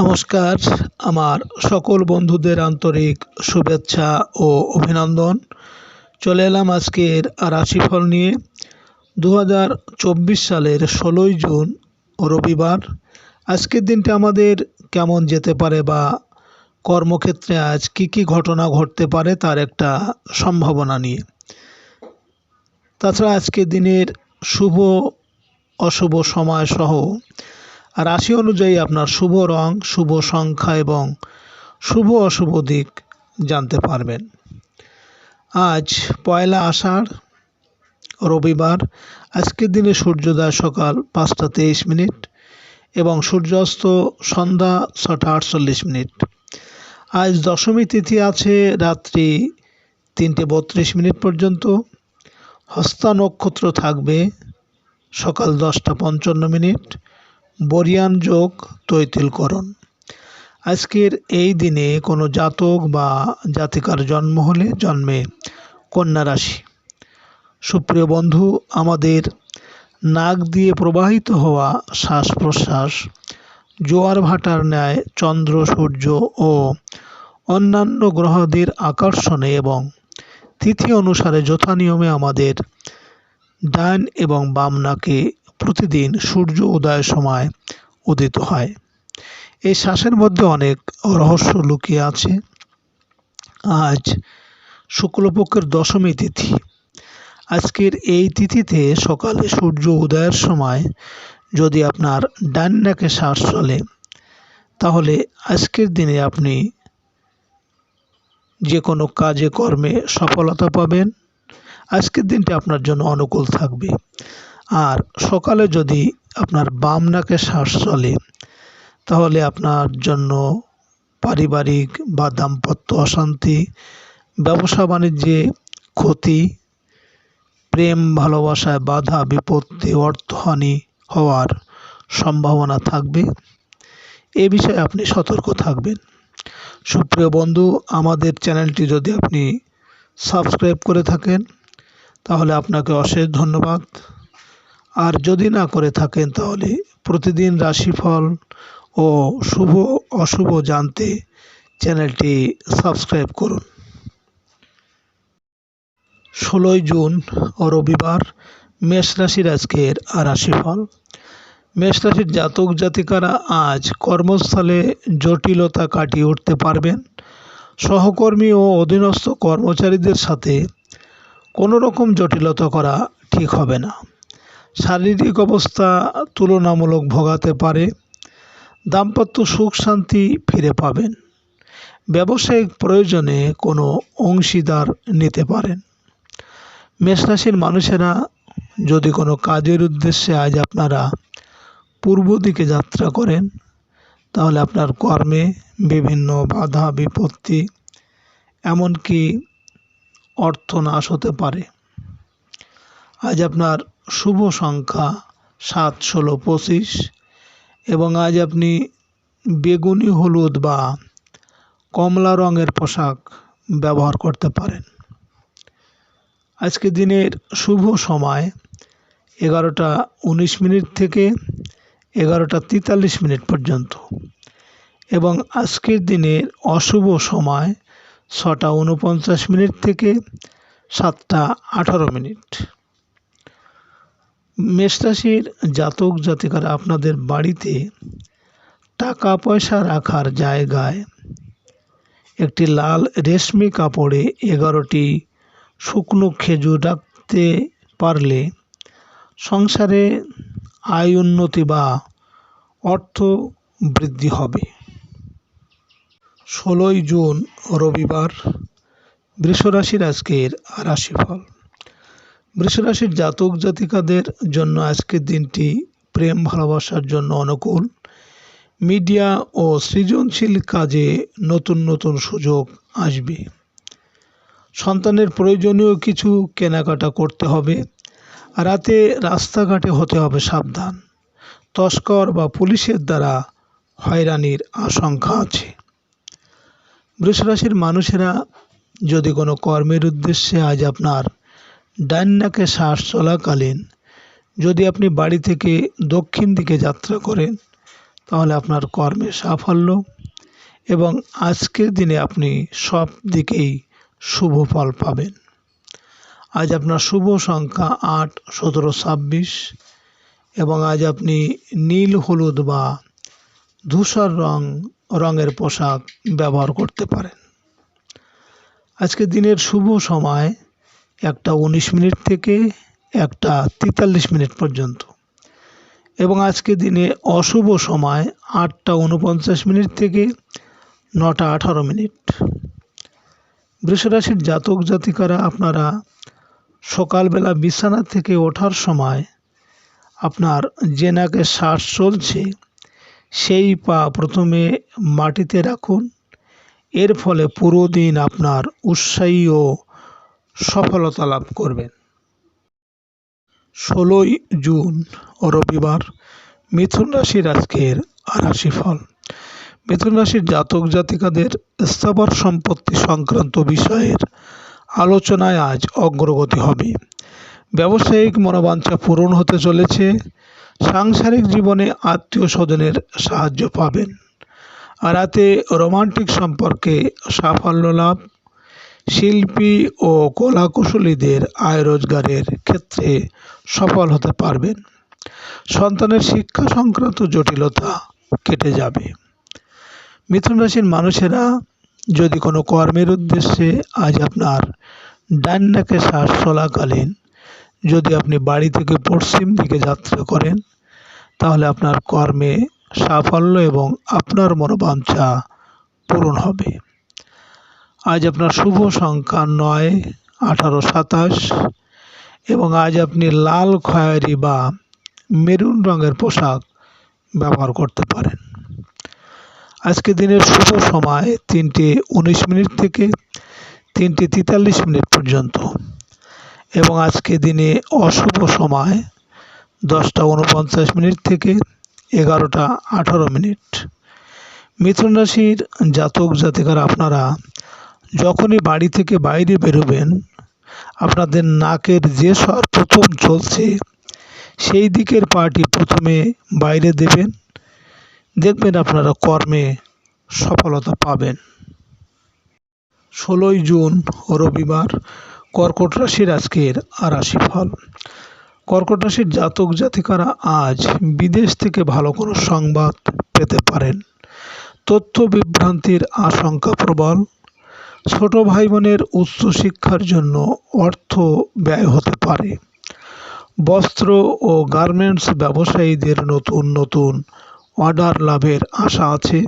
নমস্কার। আমার সকল বন্ধুদের আন্তরিক শুভেচ্ছা ও অভিনন্দন। চলে এলাম আজকের রাশিফল নিয়ে। দু হাজার চব্বিশ সালের ষোলোই জুন, রবিবার। আজকের দিনটা আমাদের কেমন যেতে পারে বা কর্মক্ষেত্রে আজ কি কি ঘটনা ঘটতে পারে তার একটা সম্ভাবনা নিয়ে। তাছাড়া আজকের দিনের শুভ, অশুভ সময় সহ রাশি অনুযায়ী আপনার শুভ রং, শুভ সংখ্যা এবং শুভ অশুভ দিক জানতে পারবেন। আজ পয়লা আষাঢ়, রবিবার। আজকের দিনে সূর্যোদয় সকাল পাঁচটা তেইশ মিনিট এবং সূর্যাস্ত সন্ধ্যা ছটা আটচল্লিশ মিনিট। আজ দশমী তিথি আছে রাত্রি তিনটে বত্রিশ মিনিট পর্যন্ত। হস্তা নক্ষত্র থাকবে সকাল দশটা পঞ্চান্ন মিনিট। বরিয়ান যোগ তৈতিলকরণ। আজকের এই দিনে কোনো জাতক বা জাতিকার জন্ম হলে জন্মে কন্যা রাশি। সুপ্রিয় বন্ধু, আমাদের নাক দিয়ে প্রবাহিত হওয়া শ্বাস প্রশ্বাস জোয়ার ভাটার ন্যায় চন্দ্র, সূর্য ও অন্যান্য গ্রহদের আকর্ষণে এবং তিথি অনুসারে যথা নিয়মে আমাদের ডান এবং বাম নাকে প্রতিদিন সূর্য উদয়ের সময় উদিত হয়। এই শ্বাসের মধ্যে অনেক রহস্য লুকিয়ে আছে। আজ শুক্লপক্ষের দশমী তিথি। আজকের এই তিথিতে সকালে সূর্য উদয়ের সময় যদি আপনার ডান নাকে শ্বাস চলে, তাহলে আজকের দিনে আপনি যে কোনো কাজে কর্মে সফলতা পাবেন। আজকের দিনটি আপনার জন্য অনুকূল থাকবে। আর সকালে যদি আপনার বাম নাকে শ্বাস চলে, তাহলে আপনার জন্য পারিবারিক বা দাম্পত্য অশান্তি, ব্যবসা বাণিজ্যে ক্ষতি, প্রেম, ভালোবাসায় বাধা, বিপত্তি, অর্থহানি হওয়ার সম্ভাবনা থাকবে। এ বিষয়ে আপনি সতর্ক থাকবেন। সুপ্রিয় বন্ধু, আমাদের চ্যানেলটি যদি আপনি সাবস্ক্রাইব করে থাকেন, তাহলে আপনাকে অশেষ ধন্যবাদ। আর যদি না করে থাকেন তাহলে প্রতিদিন রাশিফল ও শুভ অশুভ জানতে চ্যানেলটি সাবস্ক্রাইব করুন। ষোলোই জুন ও রবিবার মেষ রাশির আজকের রাশিফল। মেষ রাশির জাতক জাতিকারা আজ কর্মস্থলে জটিলতা কাটিয়ে উঠতে পারবেন। সহকর্মী ও অধীনস্থ কর্মচারীদের সাথে কোনো রকম জটিলতা করা ঠিক হবে না। শারীরিক অবস্থা তুলনামূলক ভোগাতে পারে, দাম্পত্য সুখ শান্তি ফিরে পাবেন, ব্যবসায়িক প্রয়োজনে কোনো অংশীদার নিতে পারেন। মেষরাশির মানুষেরা যদি কোনো কাজের উদ্দেশ্যে আজ আপনারা পূর্ব দিকে যাত্রা করেন, তাহলে আপনার কর্মে বিভিন্ন বাধা, বিপত্তি, এমনকি অর্থ নাশ হতে পারে। আজ আপনার শুভ সংখ্যা সাত, ষোলো, পঁচিশ। এবং আজ আপনি বেগুনি, হলুদ বা কমলা রঙের পোশাক ব্যবহার করতে পারেন। আজকে দিনের শুভ সময় এগারোটা উনিশ মিনিট থেকে এগারোটা তেতাল্লিশ মিনিট পর্যন্ত। এবং আজকের দিনের অশুভ সময় ছটা উনপঞ্চাশ মিনিট থেকে সাতটা আঠারো মিনিট। মেষরাশির জাতক জাতিকারা আপনাদের বাড়িতে টাকা পয়সা রাখার জায়গায় একটি লাল রেশমি কাপড়ে এগারোটি শুকনো খেজুর রাখতে পারলে সংসারে আয় উন্নতি বা অর্থ বৃদ্ধি হবে। ষোলোই জুন রবিবার, বৃষরাশির আজকের রাশিফল। বৃষরাশির জাতক জাতিকাদের জন্য আজকের দিনটি প্রেম, ভালোবাসার জন্য অনুকূল। মিডিয়া ও সৃজনশীল কাজে নতুন নতুন সুযোগ আসবে। সন্তানের প্রয়োজনীয় কিছু কেনাকাটা করতে হবে। রাতে রাস্তাঘাটে হতে হবে সাবধান। তস্কর বা পুলিশের দ্বারা হয়রানির আশঙ্কা আছে। বৃষরাশির মানুষেরা যদি কোনো কর্মের উদ্দেশ্যে আজ আপনার ডান নাকে শ্বাস চলাকালীন যদি আপনি বাড়ি থেকে দক্ষিণ দিকে যাত্রা করেন, তাহলে আপনার কর্মে সাফল্য এবং আজকের দিনে আপনি সব দিকেই শুভ ফল পাবেন। আজ আপনার শুভ সংখ্যা আট, সতেরো, ছাব্বিশ এবং আজ আপনি নীল, হলুদ বা ধূসর রং, রঙের পোশাক ব্যবহার করতে পারেন। আজকে দিনের শুভ সময় একটা উনিশ মিনিট থেকে একটা তেতাল্লিশ মিনিট পর্যন্ত। এবং আজকে দিনে অশুভ সময় আটটা উনপঞ্চাশ মিনিট থেকে নটা আঠারো মিনিট। বৃষরাশির জাতক জাতিকারা, আপনারা সকালবেলা বিছানা থেকে ওঠার সময় আপনার যে নাকে শ্বাস চলছে, সেই পা প্রথমে মাটিতে রাখুন। এর ফলে পুরো দিন আপনার উৎসাহী ও সফলতা লাভ করবেন। ষোলোই জুন, রবিবার, মিথুন রাশির আজকের রাশিফল। মিথুন রাশির জাতক জাতিকাদের স্থাবর সম্পত্তি সংক্রান্ত বিষয়ের আলোচনায় আজ অগ্রগতি হবে। ব্যবসায়িক মনোবাঞ্ছা পূরণ হতে চলেছে। সাংসারিক জীবনে আত্মীয় স্বজনের সাহায্য পাবেন। রাতে রোমান্টিক সম্পর্কে সাফল্য লাভ। শিল্পী ও কলাকুশলীদের আয় রোজগারের ক্ষেত্রে সফল হতে পারবেন। সন্তানের শিক্ষা সংক্রান্ত জটিলতা কেটে যাবে। মিথুন রাশির মানুষেরা যদি কোনো কর্মের উদ্দেশ্যে আজ আপনার ডান নাকে শ্বাস চলাকালীন যদি আপনি বাড়ি থেকে পশ্চিম দিকে যাত্রা করেন, তাহলে আপনার কর্মে সাফল্য এবং আপনার মনোবাঞ্ছা পূরণ হবে। আজ আপনার শুভ সংখ্যা নয়, আঠারো, সাতাশ। এবং আজ আপনি লাল খয়েরি বা মেরুন রঙের পোশাক ব্যবহার করতে পারেন। আজকে দিনের শুভ সময় তিনটে উনিশ মিনিট থেকে তিনটে তেতাল্লিশ মিনিট পর্যন্ত। এবং আজকে দিনে অশুভ সময় দশটা উনপঞ্চাশ মিনিট থেকে এগারোটা আঠারো মিনিট। মিথুন রাশির জাতক জাতিকার আপনারা যখনই বাড়ি থেকে বাইরে বেরোবেন, আপনাদের নাকের যে স্বর প্রথম চলছে, সেই দিকের পাটি প্রথমে বাইরে দেবেন। দেখবেন আপনারা কর্মে সফলতা পাবেন। ষোলোই জুন, রবিবার, কর্কট রাশির আজকের রাশিফল কর্কট রাশির জাতক জাতিকারা আজ বিদেশ থেকে ভালো কোনো সংবাদ পেতে পারেন। তথ্য বিভ্রান্তির আশঙ্কা প্রবল। ছোট ভাই বোনের উচ্চশিক্ষার জন্য অর্থ ব্যয় হতে পারে। বস্ত্র ও গার্মেন্টস ব্যবসায়ীদের নতুন নতুন অর্ডার লাভের আশা আছে।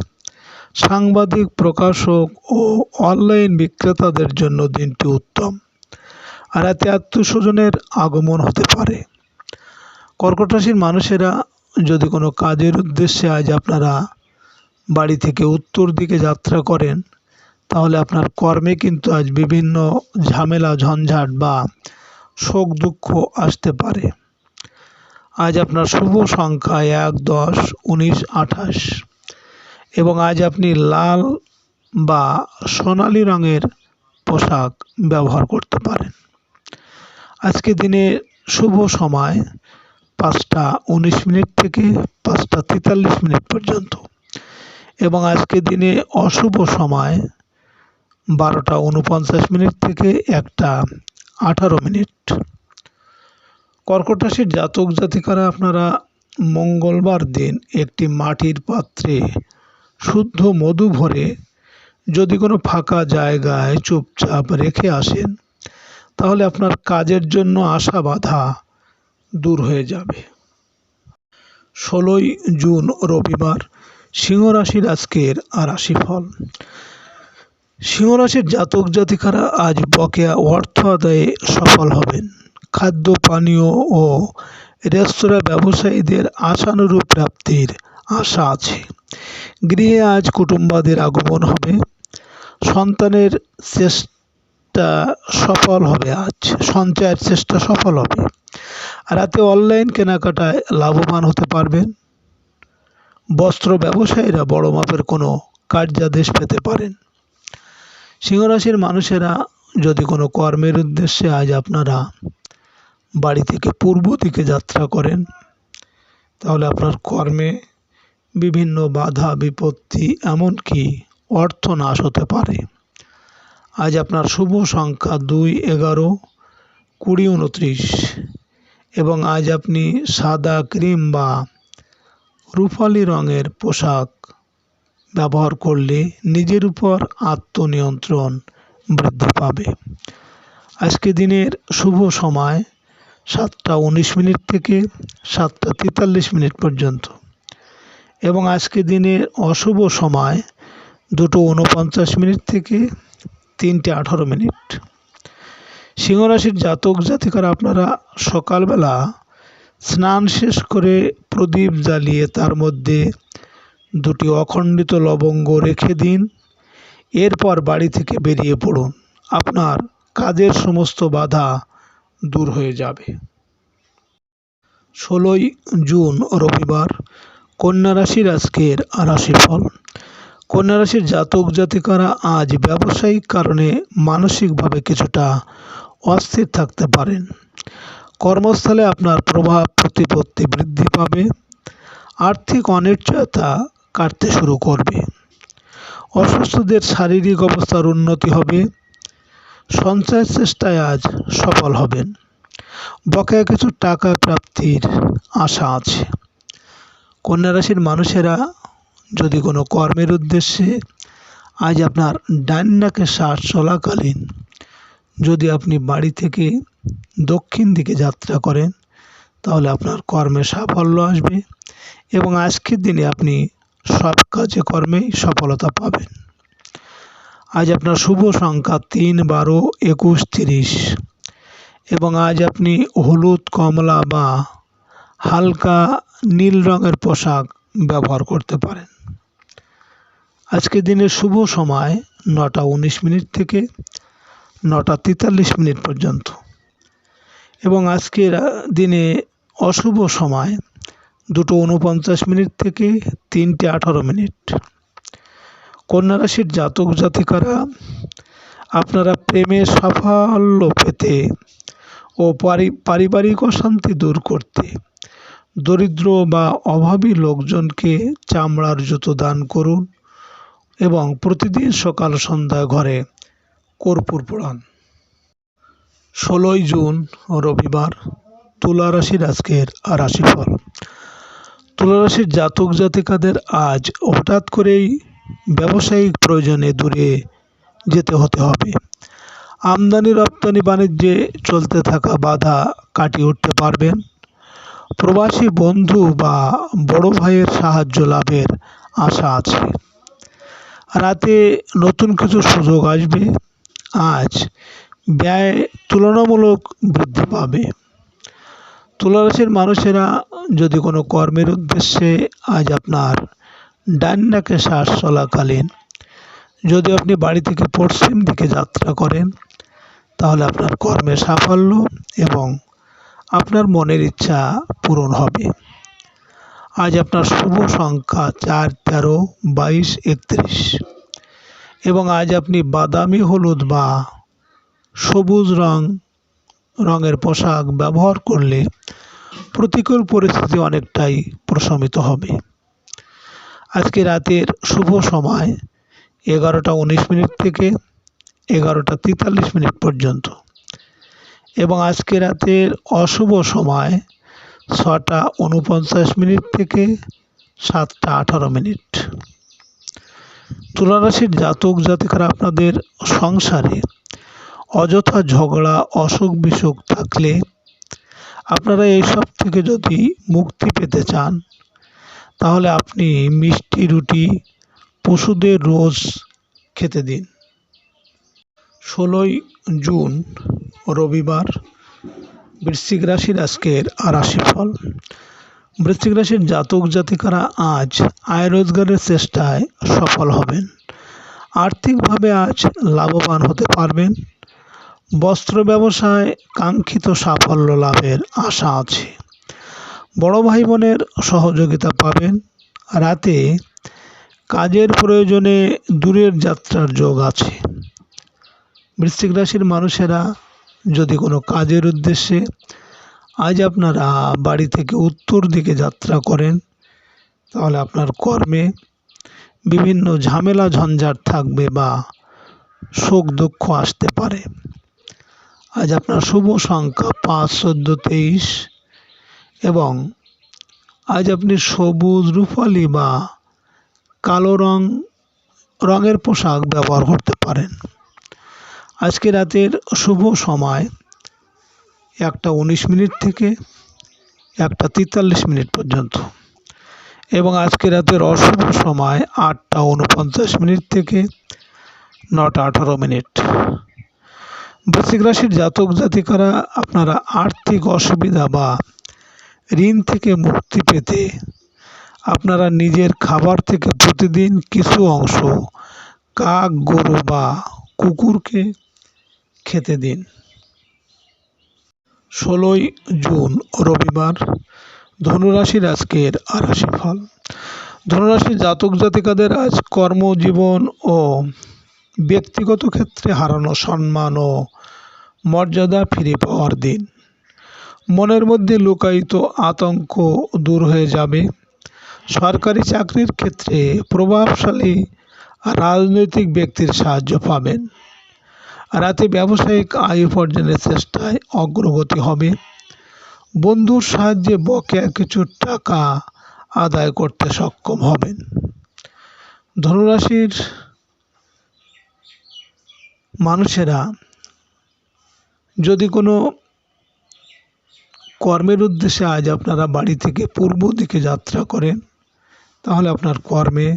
সাংবাদিক, প্রকাশক ও অনলাইন বিক্রেতাদের জন্য দিনটি উত্তম। আর এতে আত্মীয় স্বজনের আগমন হতে পারে। কর্কট মানুষেরা যদি কোনো কাজের উদ্দেশ্যে আজ আপনারা বাড়ি থেকে উত্তর দিকে যাত্রা করেন তাহলে আপনার কর্মে কিন্তু আজ বিভিন্ন ঝামেলা, ঝঞ্ঝাট বা শোক দুঃখ আসতে পারে। আজ আপনার শুভ সংখ্যা এক, দশ, উনিশ, আঠাশ এবং আজ আপনি লাল বা সোনালি রঙের পোশাক ব্যবহার করতে পারেন। আজকে দিনে শুভ সময় পাঁচটা উনিশ মিনিট থেকে পাঁচটা তেতাল্লিশ মিনিট পর্যন্ত এবং আজকে দিনে অশুভ সময় বারোটা উনপঞ্চাশ মিনিট থেকে একটা আঠারো মিনিট। কর্কট রাশির জাতক জাতিকারা, আপনারা মঙ্গলবার দিন একটি মাটির পাত্রে শুদ্ধ মধু ভরে যদি কোনো ফাঁকা জায়গায় চুপচাপ রেখে আসেন, তাহলে আপনার কাজের জন্য আশা বাধা দূর হয়ে যাবে। ষোলোই জুন রবিবার, সিংহ রাশির আজকের রাশিফল। সিংহ রাশির জাতক জাতিকারা আজ বকেয়া অর্থ আদায়ে সফল হবেন। খাদ্য, পানীয় ও রেস্তোরাঁ ব্যবসায়ীদের আশানুরূপ প্রাপ্তির আশা আছে। গৃহে আজ কুটুম্বাদের আগমন হবে। সন্তানের চেষ্টা সফল হবে আজ। সঞ্চয়ের চেষ্টা সফল হবে। রাতে অনলাইন কেনাকাটায় লাভবান হতে পারবেন। বস্ত্র ব্যবসায়ীরা বড় মাপের কোনো কার্যাদেশ পেতে পারেন। সিংহরাশির মানুষেরা যদি কোনো কর্মের উদ্দেশ্যে আজ আপনারা বাড়ি থেকে পূর্ব দিকে যাত্রা করেন, তাহলে আপনার কর্মে বিভিন্ন বাধা, বিপত্তি, এমনকি অর্থনাশ হতে পারে। আজ আপনার শুভ সংখ্যা দুই, এগারো, কুড়ি, উনত্রিশ এবং আজ আপনি সাদা ক্রিম বা রূপালি রঙের পোশাক ব্যবহার করলে নিজের উপর আত্মনিয়ন্ত্রণ বৃদ্ধি পাবে। আজকে দিনের শুভ সময় সাতটা উনিশ মিনিট থেকে সাতটা তেতাল্লিশ মিনিট পর্যন্ত। এবং আজকে দিনের অশুভ সময় দুটো উনপঞ্চাশ মিনিট থেকে তিনটে আঠারো মিনিট। সিংহরাশির জাতক জাতিকারা আপনারা সকালবেলা স্নান শেষ করে প্রদীপ জ্বালিয়ে তার মধ্যে দুটি অখণ্ডিত লবঙ্গ রেখে দিন, এরপর বাড়ি থেকে বেরিয়ে পড়ুন। আপনার কাজের সমস্ত বাধা দূর হয়ে যাবে। ষোলোই জুন, রবিবার, কন্যা রাশির আজকের রাশিফল। কন্যা রাশির জাতক জাতিকারা আজ ব্যবসায়িক কারণে মানসিকভাবে কিছুটা অস্থির থাকতে পারেন। কর্মস্থলে আপনার প্রভাব প্রতিপত্তি বৃদ্ধি পাবে। আর্থিক অনিশ্চয়তা কাটতে শুরু করবে। অসুস্থদের শারীরিক অবস্থার উন্নতি হবে। সঞ্চয়ের চেষ্টায় আজ সফল হবেন। বকেয়া কিছু টাকা প্রাপ্তির আশা আছে। কন্যা রাশির মানুষেরা যদি কোনো কর্মের উদ্দেশ্যে আজ আপনার ডান নাকে শ্বাস চলাকালীন যদি আপনি বাড়ি থেকে দক্ষিণ দিকে যাত্রা করেন, তাহলে আপনার কর্মে সাফল্য আসবে এবং আজকের দিনে আপনি সব কাজে কর্মেই সফলতা পাবেন। আজ আপনার শুভ সংখ্যা তিন বারো একুশ তিরিশ। এবং আজ আপনি হলুদ, কমলা বা হালকা নীল রঙের পোশাক ব্যবহার করতে পারেন। আজকের দিনের শুভ সময় নটা উনিশ মিনিট থেকে নটা তেতাল্লিশ মিনিট পর্যন্ত। এবং আজকের দিনে অশুভ সময় দুটো উনপঞ্চাশ মিনিট থেকে তিনটে আঠারো মিনিট। কন্যা রাশির জাতক জাতিকারা, আপনারা প্রেমে সাফল্য পেতে ও পারিবারিক অশান্তি দূর করতে দরিদ্র বা অভাবী লোকজনকে চামড়ার জুতো দান করুন এবং প্রতিদিন সকাল সন্ধ্যা ঘরে কর্পূর পোড়ান ষোলোই জুন রবিবার, তুলা রাশির আজকের রাশিফল। তুলা রাশির জাতক জাতিকাদের আজ হঠাৎ করেই ব্যবসায়িক প্রয়োজনে দূরে যেতে হতে হবে। আমদানি রপ্তানি বাণিজ্যে চলতে থাকা বাধা কাটিয়ে উঠতে পারবেন প্রবাসী বন্ধু বা বড় ভাইয়ের সাহায্য লাভের আশা আছে। রাতে নতুন কিছু সুযোগ আসবে। আজ ব্যয় তুলনামূলক বৃদ্ধি পাবে। তুলারাশির মানুষেরা যদি কোনো কর্মের উদ্দেশ্যে আজ আপনার ডান নাকে শ্বাস চলাকালীন যদি আপনি বাড়ি থেকে পশ্চিম দিকে যাত্রা করেন, তাহলে আপনার কর্মে সাফল্য এবং আপনার মনের ইচ্ছা পূরণ হবে। আজ আপনার শুভ সংখ্যা চার, তেরো, বাইশ, একত্রিশ এবং আজ আপনি বাদামি, হলুদ বা সবুজ রং রঙের পোশাক ব্যবহার করলে প্রতিকূল পরিস্থিতি অনেকটাই প্রশমিত হবে। আজকে রাতের শুভ সময় এগারোটা উনিশ মিনিট থেকে এগারোটা তেতাল্লিশ মিনিট পর্যন্ত। এবং আজকে রাতের অশুভ সময় ছটা উনপঞ্চাশ মিনিট থেকে সাতটা আঠারো মিনিট। তুলারাশির জাতক জাতিকারা আপনাদের সংসারে অযথা ঝগড়া, অসুখ বিসুখ থাকলে আপনারা এইসব থেকে যদি মুক্তি পেতে চান, তাহলে আপনি মিষ্টি রুটি পশুদের রোজ খেতে দিন। ষোলোই জুন, রবিবার, বৃশ্চিক রাশির আজকের রাশিফল। বৃশ্চিক রাশির জাতক জাতিকারা আজ আয় রোজগারের চেষ্টায় সফল হবেন। আর্থিকভাবে আজ লাভবান হতে পারবেন। বস্ত্র ব্যবসায় কাঙ্ক্ষিত সাফল্য লাভের আশা আছে। বড় ভাই বোনের সহযোগিতা পাবেন। রাতে কাজের প্রয়োজনে দূরের যাত্রার যোগ আছে। বৃশ্চিক রাশির মানুষেরা যদি কোনো কাজের উদ্দেশ্যে আজ আপনারা বাড়ি থেকে উত্তর দিকে যাত্রা করেন, তাহলে আপনার কর্মে বিভিন্ন ঝামেলা ঝঞ্ঝাট থাকবে বা শোক দুঃখ আসতে পারে। আজ আপনার শুভ সংখ্যা পাঁচ, চোদ্দ, তেইশ এবং আজ আপনি সবুজ রূপালি বা কালো রং, রঙের পোশাক ব্যবহার করতে পারেন। আজকে রাতের শুভ সময় একটা উনিশ মিনিট থেকে একটা তেতাল্লিশ মিনিট পর্যন্ত এবং আজকে রাতের অশুভ সময় আটটা উনপঞ্চাশ মিনিট থেকে নটা আঠারো মিনিট। বৃশ্চিক রাশির জাতক জাতিকারা আপনারা আর্থিক অসুবিধা বা ঋণ থেকে মুক্তি পেতে আপনারা নিজের খাবার থেকে প্রতিদিন কিছু অংশ কাক, গরু বা কুকুরকে খেতে দিন। ষোলোই জুন, রবিবার, ধনুরাশির আজকের আরাশি ফল ধনুরাশির জাতক জাতিকাদের আজ কর্মজীবন ও ব্যক্তিগত ক্ষেত্রে হারানো সম্মান ও মর্যাদা ফিরে পাওয়ার দিন। মনের মধ্যে লুকায়িত আতঙ্ক দূর হয়ে যাবে। সরকারি চাকরির ক্ষেত্রে প্রভাবশালী রাজনৈতিক ব্যক্তির সাহায্য পাবেন। রাতে ব্যবসায়িক আয় উপার্জনের চেষ্টায় অগ্রগতি হবে। বন্ধুর সাহায্যে বকেয়া কিছু টাকা আদায় করতে সক্ষম হবেন। ধনুরাশির মানুষেরা যদি কোনো কর্মের উদ্দেশ্যে আজ আপনারা বাড়ি থেকে পূর্ব দিকে যাত্রা করেন, তাহলে আপনার কর্মে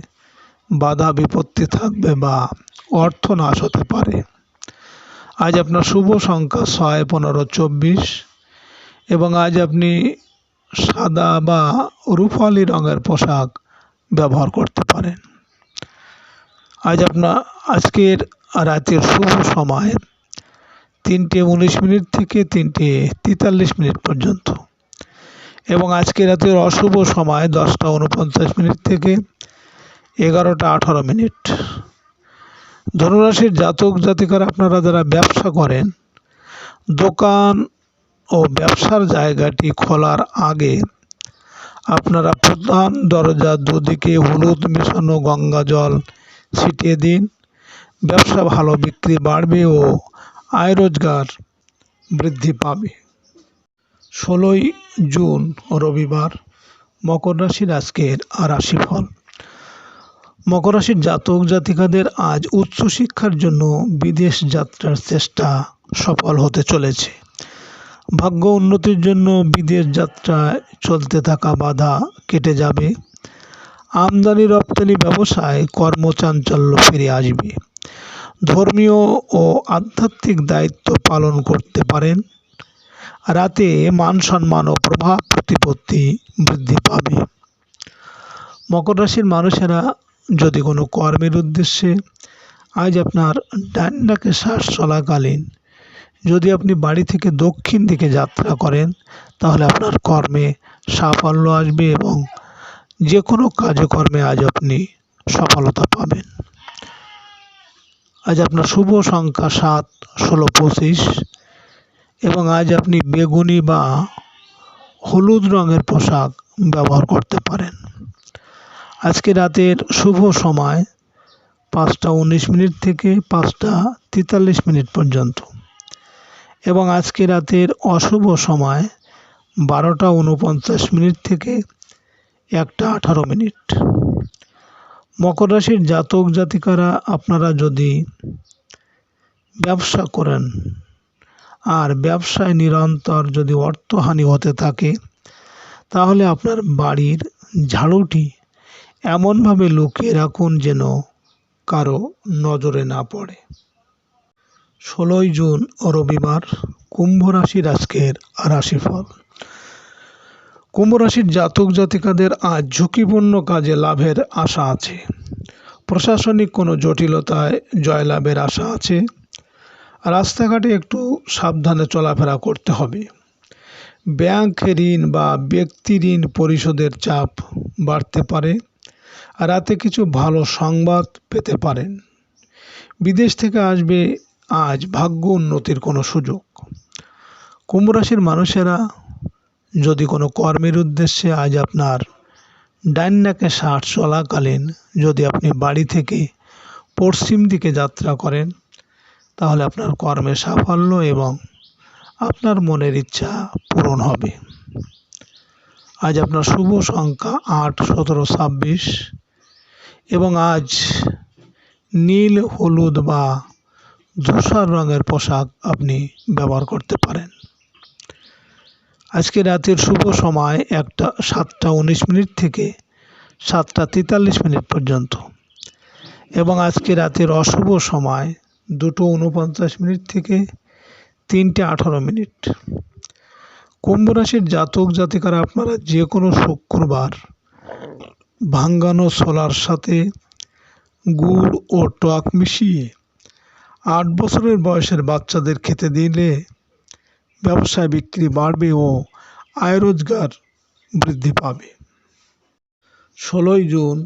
বাধা বিপত্তি থাকবে বা অর্থ নাশ হতে পারে। আজ আপনার শুভ সংখ্যা ছয়, পনেরো, চব্বিশ এবং আজ আপনি সাদা বা রুফালি রঙের পোশাক ব্যবহার করতে পারেন। আজ আপনার, আজকের রাতের শুভ সময় তিনটে উনিশ মিনিট থেকে তিনটে তেতাল্লিশ মিনিট পর্যন্ত। এবং আজকে রাতের অশুভ সময় দশটা উনপঞ্চাশ মিনিট থেকে এগারোটা আঠারো মিনিট। ধনুরাশির জাতক জাতিকার আপনারা যারা ব্যবসা করেন, দোকান ও ব্যবসার জায়গাটি খোলার আগে আপনারা প্রধান দরজার দুদিকে হলুদ, মেশানো গঙ্গা জল ছিটিয়ে দিন। ব্যবসা ভালো, বিক্রি বাড়বে ও আয় রোজগার বৃদ্ধি পাবে। ষোলোই জুন, রবিবার, মকর রাশির আজকের রাশিফল। মকর রাশির জাতক জাতিকাদের আজ উচ্চশিক্ষার জন্য বিদেশ যাত্রার চেষ্টা সফল হতে চলেছে। ভাগ্য উন্নতির জন্য বিদেশ যাত্রায় চলতে থাকা বাধা কেটে যাবে। আমদানি রপ্তানি ব্যবসায় কর্মচাঞ্চল্য ফিরে আসবে। ধর্মীয় ও আধ্যাত্মিক দায়িত্ব পালন করতে পারেন। রাতে মান সম্মান ও প্রভাব প্রতিপত্তি বৃদ্ধি পাবে। মকর রাশির মানুষেরা যদি কোনো কর্মের উদ্দেশ্যে আজ আপনার ডান ডাকে শ্বাস চলাকালীন যদি আপনি বাড়ি থেকে দক্ষিণ দিকে যাত্রা করেন, তাহলে আপনার কর্মে সাফল্য আসবে এবং যে কোনো কাজকর্মে আজ আপনি সফলতা পাবেন। আজ আপনার শুভ সংখ্যা সাত, ষোলো, পঁচিশ এবং আজ আপনি বেগুনি বা হলুদ রঙের পোশাক ব্যবহার করতে পারেন। আজকে রাতের শুভ সময় পাঁচটা উনিশ মিনিট থেকে পাঁচটা তেতাল্লিশ মিনিট পর্যন্ত এবং আজকে রাতের অশুভ সময় বারোটা উনপঞ্চাশ মিনিট থেকে একটা আঠারো মিনিট। মকর রাশির জাতক জাতিকারা আপনারা যদি ব্যবসা করেন আর ব্যবসায় নিরন্তর যদি অর্থহানি হতে থাকে, তাহলে আপনার বাড়ির ঝাড়ুটি এমনভাবে লুকিয়ে রাখুন যেন কারও নজরে না পড়ে। ষোলোই জুন রবিবার কুম্ভ রাশির আজকের রাশিফল। কুম্ভ রাশির জাতক জাতিকাদের আজ ঝুঁকিপূর্ণ কাজে লাভের আশা আছে। প্রশাসনিক কোনো জটিলতায় জয়লাভের আশা আছে। রাস্তাঘাটে একটু সাবধানে চলাফেরা করতে হবে। ব্যাংক ঋণ বা ব্যক্তি ঋণ পরিশোধের চাপ বাড়তে পারে। রাতে কিছু ভালো সংবাদ পেতে পারেন। বিদেশ থেকে আসবে আজ ভাগ্য উন্নতির কোনো সুযোগ। কুম্ভ রাশির মানুষেরা যদি কোনো কর্মের উদ্দেশ্যে আজ আপনার ডাইন নাকে চলাকালীন যদি আপনি বাড়ি থেকে পশ্চিম দিকে যাত্রা করেন, তাহলে আপনার কর্মে সাফল্য এবং আপনার মনের ইচ্ছা পূরণ হবে। আজ আপনার শুভ সংখ্যা আট, সতেরো, ছাব্বিশ এবং আজ নীল, হলুদ বা ধূসর রঙের পোশাক আপনি ব্যবহার করতে পারেন। আজকে রাতের শুভ সময় একটা সাতটা উনিশ মিনিট থেকে সাতটা তেতাল্লিশ মিনিট পর্যন্ত। এবং আজকে রাতের অশুভ সময় দুটো উনপঞ্চাশ মিনিট থেকে তিনটে আঠারো মিনিট। কুম্ভ রাশির জাতক জাতিকারা আপনারা যে কোনো শুক্রবার ভাঙ্গানো ছোলার সাথে গুড় ও টক মিশিয়ে আট বছরের বয়সের বাচ্চাদের খেতে দিলে ব্যবসায় বিক্রি বাড়বে ও আয় রোজগার বৃদ্ধি পাবে। ষোলোই জুন,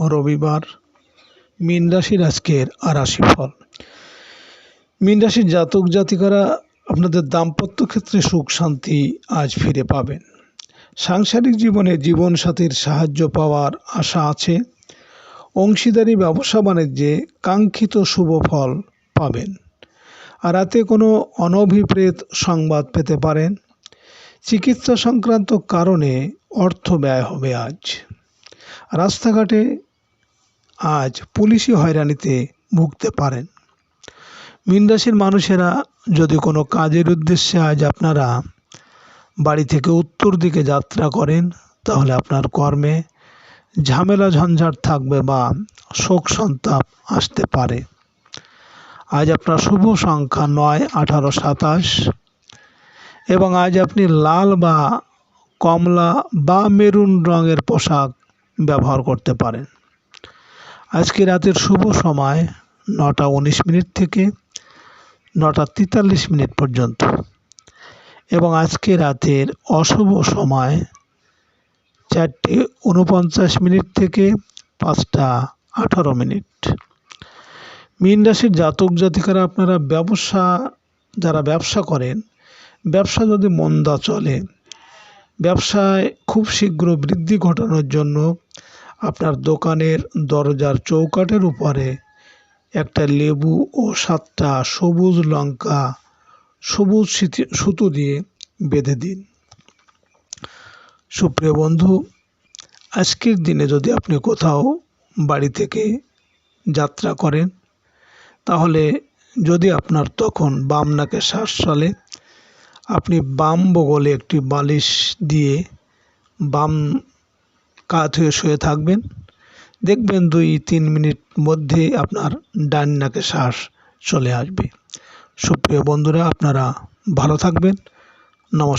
রবিবার, মীন রাশির আজকের রাশি ফল মীন রাশির জাতক জাতিকারা আপনাদের দাম্পত্য ক্ষেত্রে সুখ, শান্তি আজ ফিরে পাবেন। সাংসারিক জীবনে জীবনসাথীর সাহায্য পাওয়ার আশা আছে। অংশীদারি, ব্যবসা বাণিজ্যে কাঙ্ক্ষিত শুভ ফল পাবেন। রাতে কোনো অনভিপ্রেত সংবাদ পেতে পারেন। চিকিৎসা সংক্রান্ত কারণে অর্থ ব্যয় হবে আজ। রাস্তাঘাটে আজ পুলিশি হয়রানিতে ভুগতে পারেন। মীন রাশির মানুষেরা যদি কোনো কাজের উদ্দেশ্যে আজ আপনারা বাড়ি থেকে উত্তর দিকে যাত্রা করেন, তাহলে আপনার কর্মে ঝামেলা ঝঞ্ঝাট থাকবে বা শোক সন্তাপ আসতে পারে। আজ আপনার শুভ সংখ্যা নয়, আঠারো, সাতাশ। এবং আজ আপনি লাল বা কমলা বা মেরুন রঙের পোশাক ব্যবহার করতে পারেন। আজকে রাতের শুভ সময় নটা উনিশ মিনিট থেকে নটা তেতাল্লিশ মিনিট পর্যন্ত। এবং আজকে রাতের অশুভ সময় চারটে উনপঞ্চাশ মিনিট থেকে পাঁচটা আঠারো মিনিট। মীন রাশির জাতক জাতিকারা আপনারা ব্যবসা, যারা ব্যবসা করেন, ব্যবসা যদি মন্দা চলে, ব্যবসায় খুব শীঘ্র বৃদ্ধি ঘটানোর জন্য আপনার দোকানের দরজার চৌকাটের উপরে একটা লেবু ও সাতটা সবুজ লঙ্কা, সবুজ সুতো দিয়ে বেঁধে দিন। সুপ্রিয় বন্ধু, আজকের দিনে যদি আপনি কোথাও বাড়ি থেকে যাত্রা করেন তাহলে যদি আপনার তখন বাম নাকে শ্বাস চলে আপনি বাম বগলে একটি বালিশ দিয়ে বাম কাত হয়ে শুয়ে থাকবেন, দেখবেন দুই তিন মিনিট মধ্যে আপনার ডান নাকে শ্বাস চলে আসবে। সুপ্রিয় বন্ধুরা, আপনারা ভালো থাকবেন। নমস্কার।